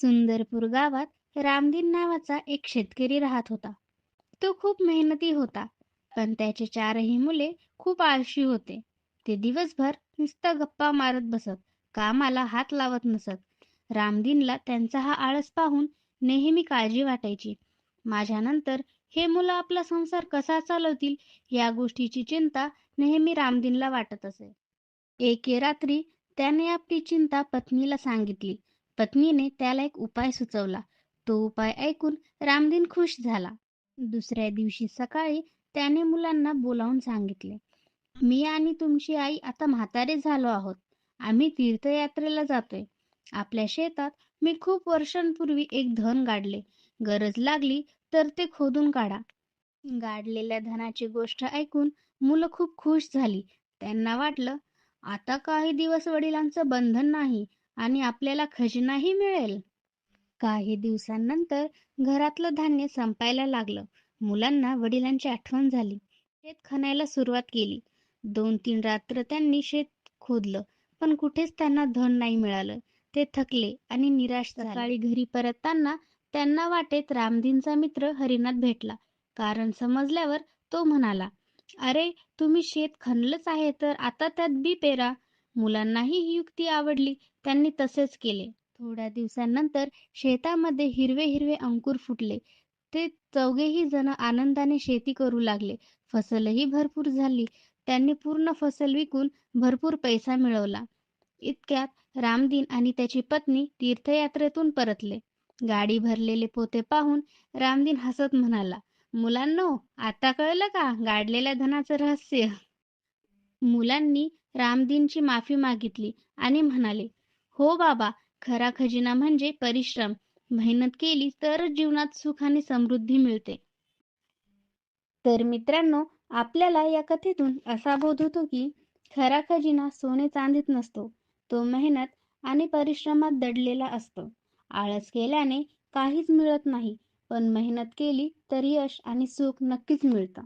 सुंदरपूर गावात रामदीन नावाचा एक शेतकरी राहत होता. तो खूप मेहनती होता पण त्याचे चारही मुले खूप आळशी होते. ते दिवसभर नुसता गप्पा मारत बसत कामाला हात लावत नसत. रामदीनला त्यांचा हा आळस पाहून नेहमी काळजी वाटायची. माझ्यानंतर हे मुलं आपला संसार कसा चालवतील या गोष्टीची चिंता नेहमी रामदीनला वाटत असे. एके रात्री त्याने आपली चिंता पत्नीला सांगितली. पत्नीने त्याला एक उपाय सुचवला. तो उपाय ऐकून रामदीन खुश झाला. दुसऱ्या दिवशी सकाळी त्याने मुलांना बोलावून सांगितले मी आणि तुमची आई आता म्हातारे झालो आहोत. आम्ही तीर्थयात्रेला जातोय. आपल्या शेतात मी खूप वर्षांपूर्वी एक धन गाडले. गरज लागली तर ते खोदून काढा. गाडलेल्या धनाची गोष्ट ऐकून मुलं खूप खुश झाली. त्यांना वाटलं आता काही दिवस वडिलांचं बंधन नाही. आणि आपल्याला खजिनाही मिळेल. काही दिवसांनंतर घरातलं धान्य संपायला लागलं. मुलांना वडिलांची आठवण झाली. शेत खणायला सुरुवात केली. दोन तीन रात्र त्यांनी शेत खोदलं पण कुठेच त्यांना धन नाही मिळालं. ते थकले आणि निराश सकाळी घरी परतताना त्यांना वाटेत रामदीनचा मित्र हरिनाथ भेटला. कारण समजल्यावर तो म्हणाला अरे तुम्ही शेत खणलंच आहे तर आता त्यात बी पेरा. मुलांनाही ही युक्ती आवडली. त्यांनी तसेच केले. थोड्या दिवसांनंतर शेतामध्ये हिरवे हिरवे अंकुर फुटले. ते चौघेही जण आनंदाने शेती करू लागले. फसलही भरपूर झाली. त्यांनी पूर्ण फसल विकून भरपूर पैसा मिळवला. इतक्यात रामदीन आणि त्याची पत्नी तीर्थयात्रेतून परतले. गाडी भरलेले पोते पाहून रामदीन हसत म्हणाला मुलांनो आता कळलं का? गाडलेल्या धनाचं रहस्य. मुलांनी रामदीनची माफी मागितली आणि म्हणाले हो बाबा खरा खजिना म्हणजे परिश्रम. मेहनत केली तर जीवनात सुख आणि समृद्धी मिळते. तर मित्रांनो आपल्याला या कथेतून असा बोध होतो की खरा खजिना सोने चांदीत नसतो. तो मेहनत आणि परिश्रमात दडलेला असतो. आळस केल्याने काहीच मिळत नाही पण मेहनत केली तर यश आणि सुख नक्कीच मिळतं.